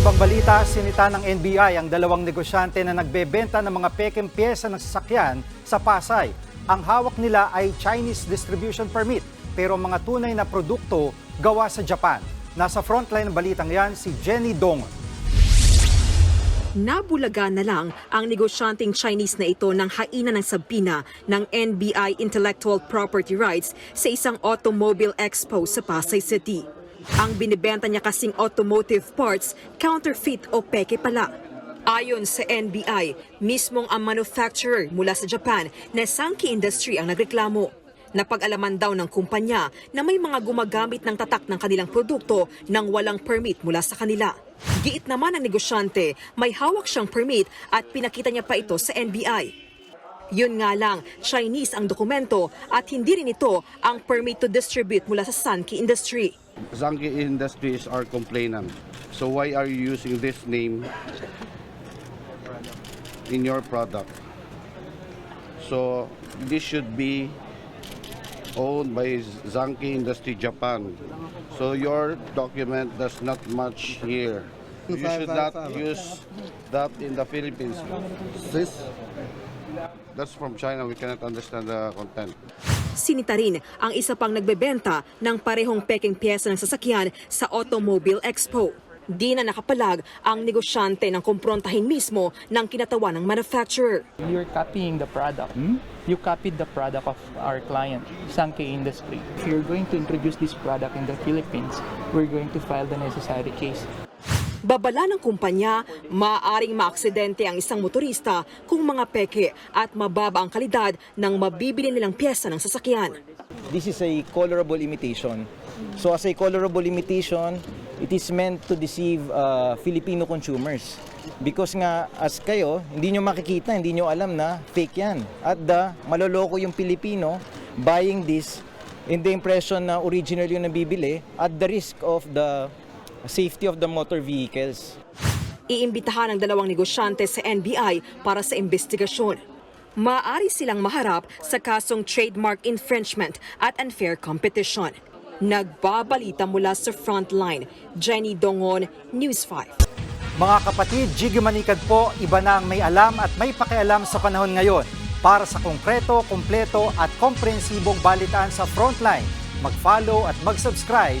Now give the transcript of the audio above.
ibang balita, sinita ng NBI ang dalawang negosyante na nagbebenta ng mga peking pyesa ng sasakyan sa Pasay. Ang hawak nila ay Chinese distribution permit pero mga tunay na produkto gawa sa Japan. Nasa frontline ng balitang yan si Jenny Dong. Nabulaga na lang ang negosyanteng Chinese na ito ng haina ng sabina ng NBI Intellectual Property Rights sa isang automobile expo sa Pasay City. Ang binibenta niya kasing automotive parts, counterfeit o peke pala. Ayon sa NBI, mismong ang manufacturer mula sa Japan na Sankey Industry ang nagreklamo. Napag-alaman daw ng kumpanya na may mga gumagamit ng tatak ng kanilang produkto nang walang permit mula sa kanila. Giit naman ang negosyante, may hawak siyang permit at pinakita niya pa ito sa NBI. Yun nga lang, Chinese ang dokumento at hindi rin ito ang permit to distribute mula sa Sankey Industry. Zangi Industries are complainant. So why are you using this name in your product? So this should be owned by Zanki Industry Japan. So your document does not match here. You should not use that in the Philippines. This that's from China. We cannot understand the content. Sinita rin ang isa pang nagbebenta ng parehong peking pyesa ng sasakyan sa Automobile Expo. Di na nakapalag ang negosyante ng kumprontahin mismo ng kinatawa ng manufacturer. You're copying the product. You copied the product of our client, Sankey Industry. If you're going to introduce this product in the Philippines, we're going to file the necessary case. Babala ng kumpanya, maaaring maaksidente ang isang motorista kung mga peke at mababa ang kalidad ng mabibili nilang pyesa ng sasakyan. This is a colorable imitation. So as a colorable imitation, it is meant to deceive uh, Filipino consumers. Because nga, as kayo, hindi nyo makikita, hindi nyo alam na fake yan. At the, maloloko yung Pilipino buying this in the impression na original yung nabibili at the risk of the safety of the motor vehicles. Iimbitahan ng dalawang negosyante sa NBI para sa investigasyon. Maaari silang maharap sa kasong trademark infringement at unfair competition. Nagbabalita mula sa Frontline, Jenny Dongon, News 5. Mga kapatid, Jiggy Manikad po, iba na ang may alam at may pakialam sa panahon ngayon. Para sa konkreto, kumpleto at komprehensibong balitaan sa Frontline, mag-follow at mag-subscribe